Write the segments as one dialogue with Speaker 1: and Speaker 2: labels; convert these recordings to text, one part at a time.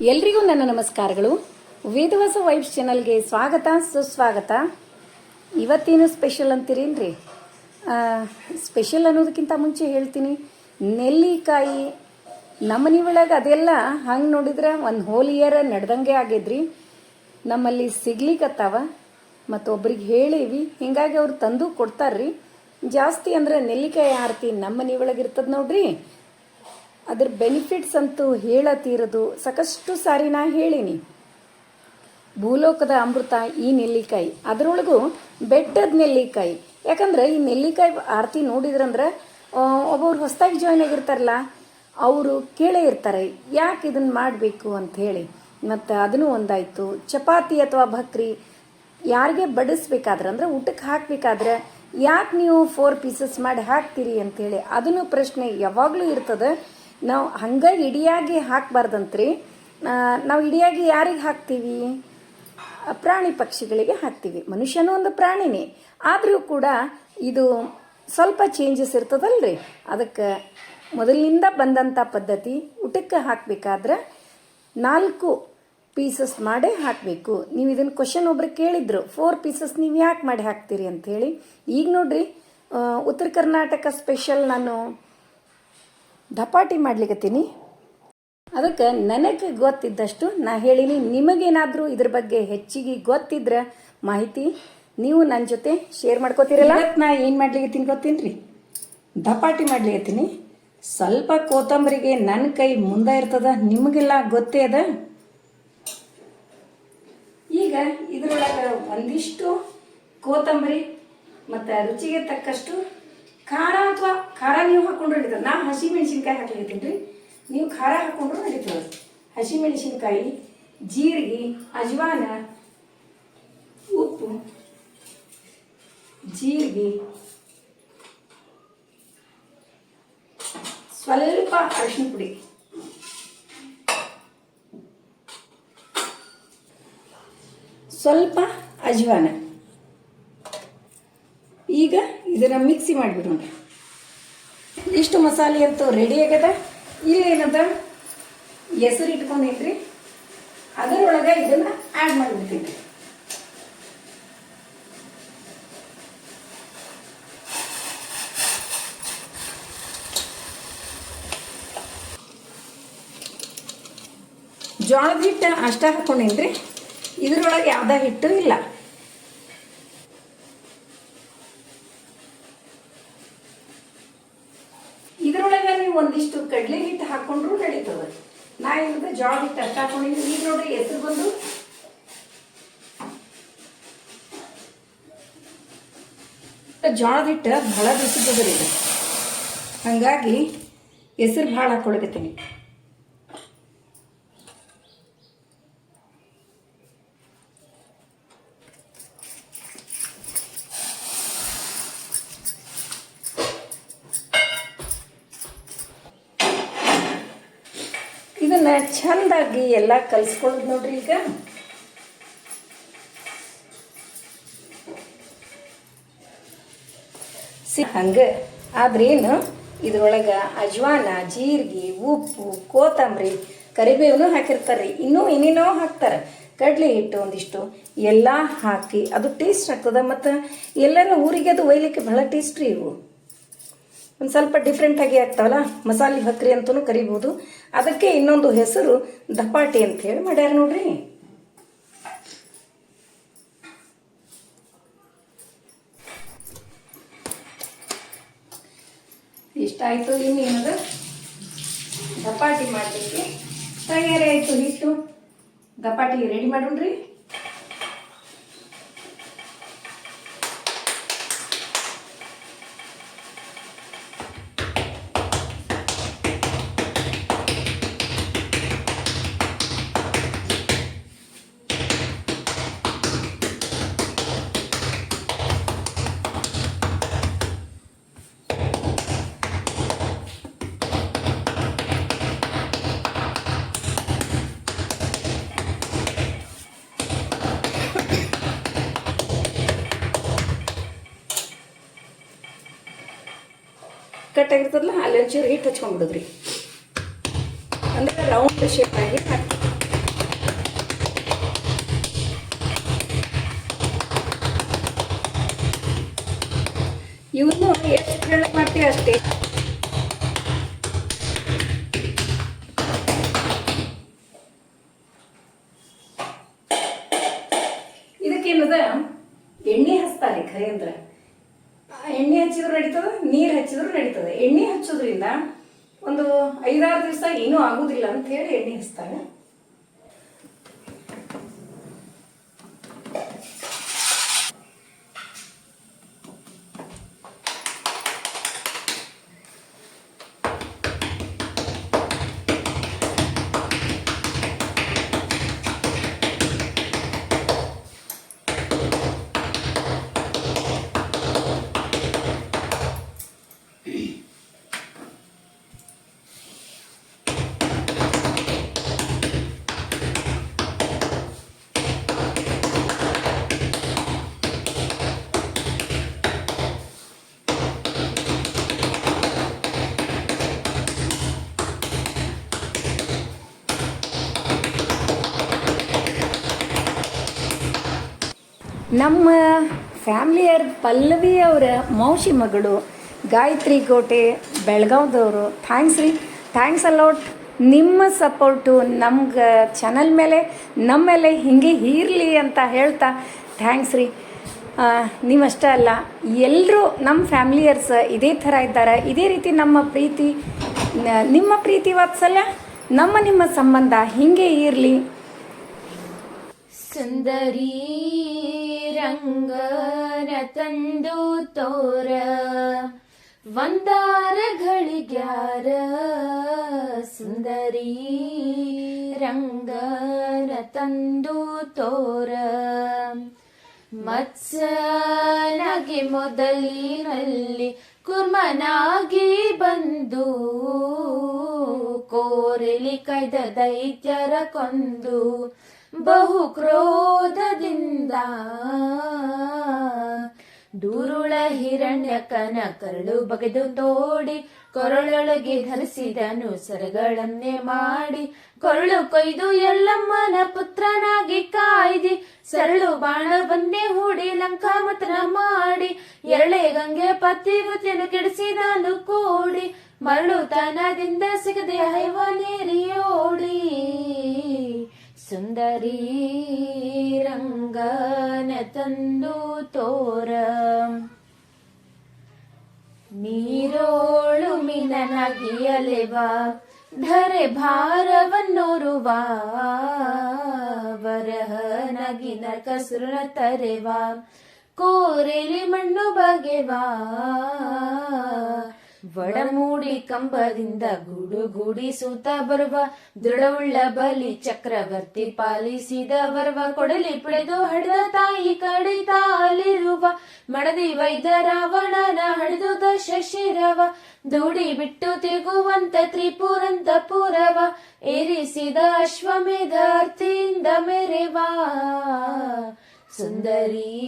Speaker 1: ಎಲ್ರಿಗೂ ನನ್ನ ನಮಸ್ಕಾರಗಳು. ವೇದವಾಸ ವೈಬ್ಸ್ ಚಾನಲ್ಗೆ ಸ್ವಾಗತ, ಸುಸ್ವಾಗತ. ಇವತ್ತೇನು ಸ್ಪೆಷಲ್ ಅಂತೀರೇನ್ರಿ? ಸ್ಪೆಷಲ್ ಅನ್ನೋದಕ್ಕಿಂತ ಮುಂಚೆ ಹೇಳ್ತೀನಿ, ನೆಲ್ಲಿಕಾಯಿ ನಮ್ಮನೆ ಒಳಗೆ ಅದೆಲ್ಲ ಹಂಗೆ ನೋಡಿದ್ರೆ ಒಂದು ಹೋಲ್ ಇಯರ್ ನಡೆದಂಗೆ ಆಗಿದ್ರಿ. ನಮ್ಮಲ್ಲಿ ಸಿಗ್ಲಿಕ್ಕತ್ತಾವ ಮತ್ತು ಒಬ್ರಿಗೆ ಹೇಳೀವಿ, ಹಿಂಗಾಗಿ ಅವ್ರು ತಂದು ಕೊಡ್ತಾರ್ರಿ. ಜಾಸ್ತಿ ಅಂದ್ರೆ ನೆಲ್ಲಿಕಾಯಿ ಆರತಿ ನಮ್ಮ ಒಳಗೆ ಇರ್ತದೆ ನೋಡ್ರಿ. ಅದ್ರ ಬೆನಿಫಿಟ್ಸ್ ಅಂತೂ ಹೇಳತೀರದು ಸಾಕಷ್ಟು ಸಾರಿ ನಾ ಹೇಳೀನಿ. ಭೂಲೋಕದ ಅಮೃತ ಈ ನೆಲ್ಲಿಕಾಯಿ. ಅದರೊಳಗೂ ಬೆಟ್ಟದ ನೆಲ್ಲಿಕಾಯಿ. ಯಾಕಂದ್ರೆ ಈ ನೆಲ್ಲಿಕಾಯಿ ಆರತಿ ನೋಡಿದ್ರಂದ್ರೆ ಒಬ್ಬೊಬ್ರು ಹೊಸದಾಗಿ ಜಾಯ್ನ್ ಆಗಿರ್ತಾರಲ್ಲ, ಅವರು ಕೇಳೇ ಇರ್ತಾರೆ, ಯಾಕೆ ಇದನ್ನ ಮಾಡಬೇಕು ಅಂತ ಹೇಳಿ. ಮತ್ತು ಅದನ್ನು ಒಂದಾಯಿತು. ಚಪಾತಿ ಅಥವಾ ಭಕ್ರಿ ಯಾರಿಗೆ ಬಡಿಸ್ಬೇಕಾದ್ರೆ, ಅಂದ್ರೆ ಊಟಕ್ಕೆ ಹಾಕಬೇಕಾದ್ರೆ, ಯಾಕೆ ನೀವು ಫೋರ್ ಪೀಸಸ್ ಮಾಡಿ ಹಾಕ್ತೀರಿ ಅಂತೇಳಿ ಅದನ್ನು ಪ್ರಶ್ನೆ ಯಾವಾಗಲೂ ಇರ್ತದೆ. ನಾವು ಹಂಗೆ ಇಡಿಯಾಗಿ ಹಾಕಬಾರ್ದಂತ್ರಿ. ನಾವು ಇಡಿಯಾಗಿ ಯಾರಿಗೆ ಹಾಕ್ತೀವಿ? ಪ್ರಾಣಿ ಪಕ್ಷಿಗಳಿಗೆ ಹಾಕ್ತೀವಿ. ಮನುಷ್ಯನೂ ಒಂದು ಪ್ರಾಣಿನೇ. ಆದರೂ ಕೂಡ ಇದು ಸ್ವಲ್ಪ ಚೇಂಜಸ್ ಇರ್ತದಲ್ರಿ. ಅದಕ್ಕೆ ಮೊದಲಿನಿಂದ ಬಂದಂಥ ಪದ್ಧತಿ ಊಟಕ್ಕೆ ಹಾಕಬೇಕಾದ್ರೆ ನಾಲ್ಕು ಪೀಸಸ್ ಮಾಡೇ ಹಾಕಬೇಕು. ನೀವು ಇದನ್ನು ಕ್ವಶನ್ ಒಬ್ರು ಕೇಳಿದ್ರು ಫೋರ್ ಪೀಸಸ್ ನೀವು ಯಾಕೆ ಮಾಡಿ ಹಾಕ್ತೀರಿ? ಅಂಥೇಳಿ ಈಗ ನೋಡ್ರಿ ಉತ್ತರ ಕರ್ನಾಟಕ ಸ್ಪೆಷಲ್ ನಾನು ದಪಾಟಿ ಮಾಡ್ಲಿಕತ್ತೀನಿ ಅದಕ್ಕೆ ನನಗೆ ಗೊತ್ತಿದ್ದಷ್ಟು ನಾ ಹೇಳಿನಿ, ನಿಮಗೇನಾದರೂ ಇದ್ರ ಬಗ್ಗೆ ಹೆಚ್ಚಿಗೆ ಗೊತ್ತಿದ್ರೆ ಮಾಹಿತಿ ನೀವು ನನ್ನ ಜೊತೆ ಶೇರ್ ಮಾಡ್ಕೋತೀರಲ್ಲ? ನಾ ಏನು ಮಾಡ್ಲಿಕತ್ತೀನಿ ಗೊತ್ತೇನ್ರಿ ದಪಾಟಿ ಮಾಡ್ಲಿಕತ್ತೀನಿ ಸ್ವಲ್ಪ ಕೋತಂಬರಿಗೆ ನನ್ನ ಕೈ ಮುಂದೆ ಇರ್ತದ, ನಿಮಗೆಲ್ಲ ಗೊತ್ತೇ ಅದ? ಈಗ ಇದರೊಳಗೆ ಒಂದಿಷ್ಟು ಕೋತಂಬರಿ ಮತ್ತು ರುಚಿಗೆ ತಕ್ಕಷ್ಟು ಖಾರ ಅಥವಾ ಖಾರ ನೀವು ಹಾಕೊಂಡ್ರೆ ನಡೀತದೆ. ನಾ ಹಸಿ ಮೆಣಸಿನ್ಕಾಯಿ ಹಾಕ್ಲಿಕತ್ತೀನಿ ರೀ ನೀವು ಖಾರ ಹಾಕೊಂಡ್ರು ನಡೀತದೆ. ಹಸಿ ಮೆಣಸಿನ್ಕಾಯಿ ಜೀರಿಗೆ, ಅಜ್ವಾನ, ಉಪ್ಪು, ಜೀರಿಗೆ, ಸ್ವಲ್ಪ ಅರಿಶಿನ ಪುಡಿ. ಸ್ವಲ್ಪ ಅಜ್ವಾನ ಈಗ ಇದನ್ನ ಮಿಕ್ಸಿ ಮಾಡಿಬಿಡೋಣ. ಇಷ್ಟು ಮಸಾಲೆ ಅಂತೂ ರೆಡಿ ಆಗ್ಯದ ಇಲ್ಲಿ ಏನದ? ಹೆಸರು ಇಟ್ಕೊಂಡೈತ್ರಿ ಅದರೊಳಗೆ ಇದನ್ನ ಆ್ಯಡ್ ಮಾಡಿಬಿಡ್ತೀನಿ. ಜೋಳದ ಹಿಟ್ಟು ಅಷ್ಟ ಹಾಕೊಂಡೇನ್ರಿ ಇದ್ರೊಳಗೆ ಯಾವ್ದ ಹಿಟ್ಟು ಇಲ್ಲ ಇದ್ರೊಳಗೆ ನೀವು ಒಂದಿಷ್ಟು ಕಡಲೆ ಹಿಟ್ಟು ಹಾಕೊಂಡ್ರು ನಡೀತದೆ. ನಾ ಏನಂದ್ರೆ ಜೋಳ ಹಿಟ್ಟು ಅಷ್ಟ ಹಾಕೊಂಡಿದ್ದೀನಿ ಈಗ ನೋಡ್ರಿ, ಹೆಸರು ಬಂದು ಜೋಳದ ಹಿಟ್ಟು ಭಾಳ ಬಿಸಿದ್ದದ ಇದು. ಹಂಗಾಗಿ ಹೆಸರು ಭಾಳ ಹಾಕೊಳಕತ್ತೀನಿ ಇದನ್ನ ಚಂದಾಗಿ ಎಲ್ಲ ಕಲ್ಸ್ಕೊಳ್ಳೋದು ನೋಡ್ರಿ ಈಗ. ಸಿ ಹಂಗೆ ಆದ್ರೇನು ಇದ್ರೊಳಗೆ ಅಜ್ವಾನ, ಜೀರಿಗೆ, ಉಪ್ಪು, ಕೋತಂಬರಿ, ಕರಿಬೇವನು ಹಾಕಿರ್ತಾರೆ ಇನ್ನೂ ಏನೇನೋ ಹಾಕ್ತಾರೆ. ಕಡಲೆ ಹಿಟ್ಟು ಒಂದಿಷ್ಟು, ಎಲ್ಲ ಹಾಕಿ ಅದು ಟೇಸ್ಟ್ ಆಗ್ತದೆ ಮತ್ತು ಎಲ್ಲರೂ ಊರಿಗೆ ಅದು ಒಯ್ಲಿಕ್ಕೆ ಬಹಳ ಟೇಸ್ಟ್ ರೀ ಇವು. ಒಂದು ಸ್ವಲ್ಪ ಡಿಫ್ರೆಂಟ್ ಆಗಿ ಆಗ್ತಾವಲ್ಲ? ಮಸಾಲೆ ಭಕ್ರಿ ಅಂತಲೂ ಕರಿಬೋದು. ಅದಕ್ಕೆ ಇನ್ನೊಂದು ಹೆಸರು ದಪಾಟಿ ಅಂತ ಹೇಳಿ ಮಾಡ್ಯಾರ ನೋಡ್ರಿ. ಇಷ್ಟಾಯಿತು ಇನ್ನೇನದ ದಪಾಟಿ ಮಾಡಲಿಕ್ಕೆ ತಯಾರಿ ಆಯಿತು, ಹಿಟ್ಟು. ದಪಾಟಿ ರೆಡಿ ಮಾಡೋಣ್ರಿ? ಕಟ್ಟಾಗಿರ್ತದಲ್ಲ ಅಲ್ಲಿ ಒಂಚೂರು ಹಿಟ್ಟು ಹಚ್ಕೊಂಡ್ಬಿಡೋದ್ರಿ. ಅಂದರೆ ರೌಂಡ್ ಶೇಪ್ ಆಗಿ ಇವನು ಎಷ್ಟು ಮಾಡ್ತೀವಿ ಅಷ್ಟೇ. ದಿವಸ ಏನೂ ಆಗುದಿಲ್ಲ ಅಂತ ಹೇಳಿ ಎಣ್ಣೆ ಹಚ್ತಾರೆ. ನಮ್ಮ ಫ್ಯಾಮ್ಲಿಯರ್ ಪಲ್ಲವಿ ಅವರ ಮೌಶಿ ಮಗಳು ಗಾಯತ್ರಿ ಕೋಟೆ ಬೆಳಗಾವ್ದವರು. ಥ್ಯಾಂಕ್ಸ್ ರೀ. ಥ್ಯಾಂಕ್ಸ್ ಅಲೌಟ್ ನಿಮ್ಮ ಸಪೋರ್ಟು ನಮ್ಗೆ ಚಾನಲ್ ಮೇಲೆ ನಮ್ಮ ಮೇಲೆ ಹೀಗೆ ಇರಲಿ ಅಂತ ಹೇಳ್ತಾ ಥ್ಯಾಂಕ್ಸ್ ರೀ. ನೀವಷ್ಟೇ ಅಲ್ಲ ಎಲ್ಲರೂ ನಮ್ಮ ಫ್ಯಾಮ್ಲಿಯರ್ಸ್ ಇದೇ ಥರ ಇದ್ದಾರೆ. ಇದೇ ರೀತಿ ನಮ್ಮ ಪ್ರೀತಿ, ನಿಮ್ಮ ಪ್ರೀತಿ ವಾತ್ಸಲ್ಯ, ನಮ್ಮ ನಿಮ್ಮ ಸಂಬಂಧ ಹಿಂಗೆ ಇರಲಿ
Speaker 2: ಸುಂದರಿ. ರಂಗನ ತಂದು ತೋರ ಒಂದಾರ ಗಳಿಗ್ಯಾರ ಸುಂದರಿ. ರಂಗನ ತಂದು ತೋರ ಮತ್ಸನಾಗಿ ಮೊದಲಿನಲ್ಲಿ ಕುರ್ಮನಾಗಿ ಬಂದು ಕೋರೆಲಿ ಕೈದ ದೈತ್ಯರ ಕೊಂದು ಬಹು ಕ್ರೋಧದಿಂದ ದೂರುಳ ಹಿರಣ್ಯಕನ ಕರಳು ಬಗೆದು ತೋಡಿ, ಕೊರಳೊಳಗೆ ಧರಿಸಿದನು ಸರಗಳನ್ನೇ ಮಾಡಿ. ಕೊರಳು ಕೊಯ್ದು ಎಲ್ಲಮ್ಮನ ಪುತ್ರನಾಗಿ ಕಾಯ್ದಿ, ಸರಳು ಬಾಣವನ್ನೇ ಹೂಡಿ ಲಂಕಾಮತನ ಮಾಡಿ. ಎರಳೆ ಗಂಗೆ ಪತಿವತಿಯನ್ನು ಕೆಡಿಸಿದನು ಕೂಡಿ, ಮರಳು ತನದಿಂದ ಸಿಗದೆ ಹೈವನೇರಿಯೋಡಿ. ಸುಂದರಿ ರಂಗನ ತಂದು ತೋರ. ನೀರೋಳು ಮಿನನಗಿಯಲೆವ ಧರೆ ಭಾರವನ್ನೋರುವ ವರಹನಗಿ ಕಸುರ ತರೆವ ಕೋರೆಲಿ ಮಣ್ಣು ಬಗೆವಾ ವಡಮೂಡಿ ಕಂಬದಿಂದ ಗೂಡು ಸೂತ ಬರುವ ದೃಢವುಳ್ಳ ಬಲಿ ಚಕ್ರವರ್ತಿ ಪಾಲಿಸಿದ ಬರುವ ಕೊಡಲಿ ಪಡೆದು ಹಡೆದ ತಾಯಿ ಕಡಿತಾಲಿರುವ ಮಡದಿ ವೈದ್ಯ ರಾವಣನ ಹಡೆದು ಶಶಿರವ ಶಿರವ ದೂಡಿ ಬಿಟ್ಟು ತಿರುಗುವಂತ ತ್ರಿಪುರಂತ ಪುರವ ಏರಿಸಿದ ಅಶ್ವಮೇಧ ಅರ್ಥಿಯಿಂದ ಮೆರೆವಾ. ಸುಂದರಿ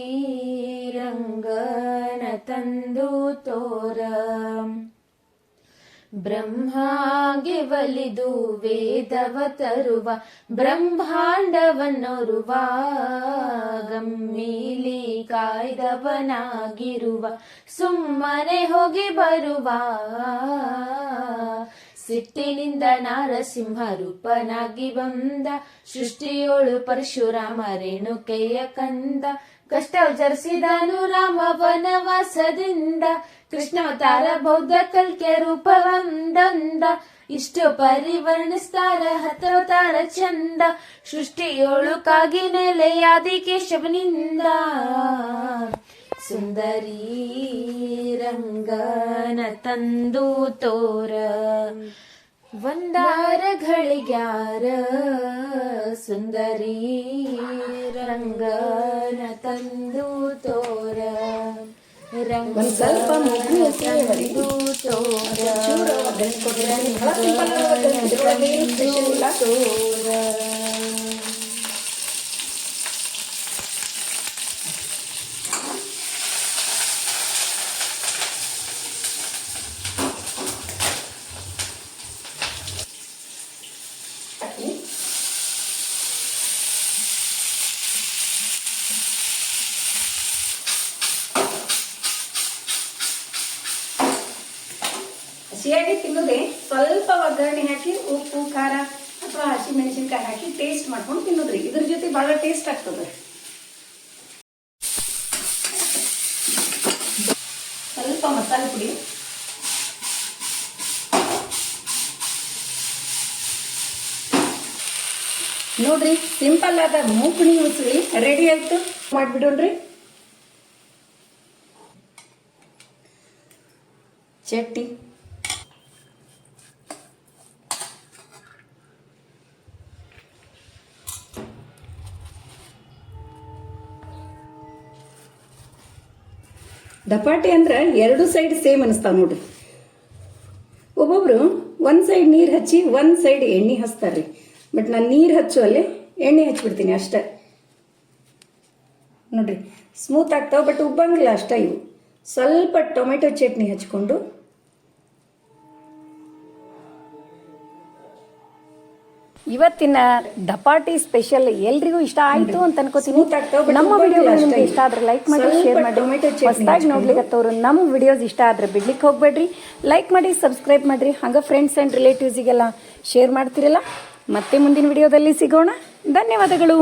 Speaker 2: ರಂಗನ ತಂದು ತೋರ ಬ್ರಹ್ಮಾಗೆ ಒಲಿದು ವೇದವ ತರುವ ಬ್ರಹ್ಮಾಂಡವನ್ನೊರುವ ಗಮ್ಮೀಲಿ ಕಾಯ್ದವನಾಗಿರುವ ಸುಮ್ಮನೆ ಹೋಗಿ ಬರುವ ಸಿಟ್ಟಿನಿಂದ ನಾರಸಿಂಹ ರೂಪನಾಗಿ ಬಂದ ಸೃಷ್ಟಿಯೋಳು ಪರಶುರಾಮ ರೇಣುಕೆಯ ಕಂದ ಕಷ್ಟ ಜರಿಸಿದನು ರಾಮ ವನವಾಸದಿಂದ ಕೃಷ್ಣಾವತಾರ ಬೌದ್ಧ ಕಲ್ಕೆ ರೂಪವಂದಂದ, ಇಷ್ಟು ಪರಿವರ್ಣಿಸ್ತಾರ ಹತವತಾರ ಚಂದ ಸೃಷ್ಟಿಯೋಳು ನೆಲೆಯಾದಿ ಕೇಶವನಿಂದ. ಸುಂದರಿ ರಂಗನ ತಂದು ತೋರ ಒಂದಾರ ಗಳಿಗ್ಯಾರ ಸುಂದರಿ ರಂಗನ ತಂದು ತೋರ ರಂಗ
Speaker 1: ಒಂದ್ ಸ್ವಲ್ಪ ಮಗು ಹೆಸರೇ
Speaker 2: ತಂದು ತೋರ
Speaker 1: ಚೂರು ಒಗ್ಗರಣೆ ಕೊಟ್ಟಿದ್ದಾರೆ. ಬಹಳ ಇಲ್ಲ.
Speaker 2: ತೋರ
Speaker 1: ಸ್ವಲ್ಪ ಒಗ್ಗರಣೆ ಹಾಕಿ, ಉಪ್ಪು, ಖಾರ ಅಥವಾ ಹಸಿ ಮೆಣಸಿನ್ಕಾಯಿ ಹಾಕಿ ಟೇಸ್ಟ್ ಮಾಡ್ಕೊಂಡು ತಿನ್ನೋದ್ರಿ. ಇದ್ರ ಜೊತೆ ಭಾಳ ಟೇಸ್ಟ್ ಆಗ್ತದೆ. ಸ್ವಲ್ಪ ಮಸಾಲೆ ಪುಡಿ. ನೋಡ್ರಿ ಸಿಂಪಲ್ ಆದ ಮೂಕುಣಿ ಉಸಿರಿ ರೆಡಿ ಆಯ್ತು. ಮಾಡ್ಬಿಡೋಣ್ರಿ. ಚಟ್ನಿ. ದಪಾಟಿ ಅಂದ್ರೆ ಎರಡು ಸೈಡ್ ಸೇಮ್ ಅನಿಸ್ತಾವ ನೋಡ್ರಿ. ಒಬ್ಬೊಬ್ರು ಒಂದು ಸೈಡ್ ನೀರು ಹಚ್ಚಿ ಒಂದು ಸೈಡ್ ಎಣ್ಣೆ ಹಚ್ತಾರ್ರಿ. ಬಟ್ ನಾನು ನೀರು ಹಚ್ಚುವಲ್ಲಿ ಎಣ್ಣೆ ಹಚ್ಬಿಡ್ತೀನಿ ಅಷ್ಟೇ. ನೋಡ್ರಿ ಸ್ಮೂತ್ ಆಗ್ತಾವ ಬಟ್ ಉಬ್ಬಂಗಿಲ್ಲ ಅಷ್ಟೇ ಇವು. ಸ್ವಲ್ಪ ಟೊಮೆಟೊ ಚಟ್ನಿ ಹಚ್ಕೊಂಡು ಇವತ್ತಿನ ಧಪಾಟಿ ಸ್ಪೆಷಲ್ ಎಲ್ರಿಗೂ ಇಷ್ಟ ಆಯ್ತು ಅಂತ ಅನ್ಕೋತೀನಿ. ನಮ್ಮ ವಿಡಿಯೋ ನಿಮ್ಗೆ ಇಷ್ಟ ಆದ್ರೆ ಲೈಕ್ ಮಾಡಿ ಶೇರ್ ಮಾಡಿ. ಹೊಸದಾಗಿ. ನೋಡ್ಲಿಕ್ಕತ್ತವ್ರು ನಮ್ಮ ವಿಡಿಯೋಸ್ ಇಷ್ಟ ಆದ್ರೆ ಬಿಡ್ಲಿಕ್ಕೆ ಹೋಗ್ಬೇಡ್ರಿ. ಲೈಕ್ ಮಾಡಿ ಸಬ್ಸ್ಕ್ರೈಬ್ ಮಾಡ್ರಿ. ಹಂಗ ಫ್ರೆಂಡ್ಸ್ ಆ್ಯಂಡ್ ರಿಲೇಟಿವ್ಸಿಗೆಲ್ಲ ಶೇರ್ ಮಾಡ್ತಿರಲ್ಲ. ಮತ್ತೆ ಮುಂದಿನ ವಿಡಿಯೋದಲ್ಲಿ ಸಿಗೋಣ. ಧನ್ಯವಾದಗಳು.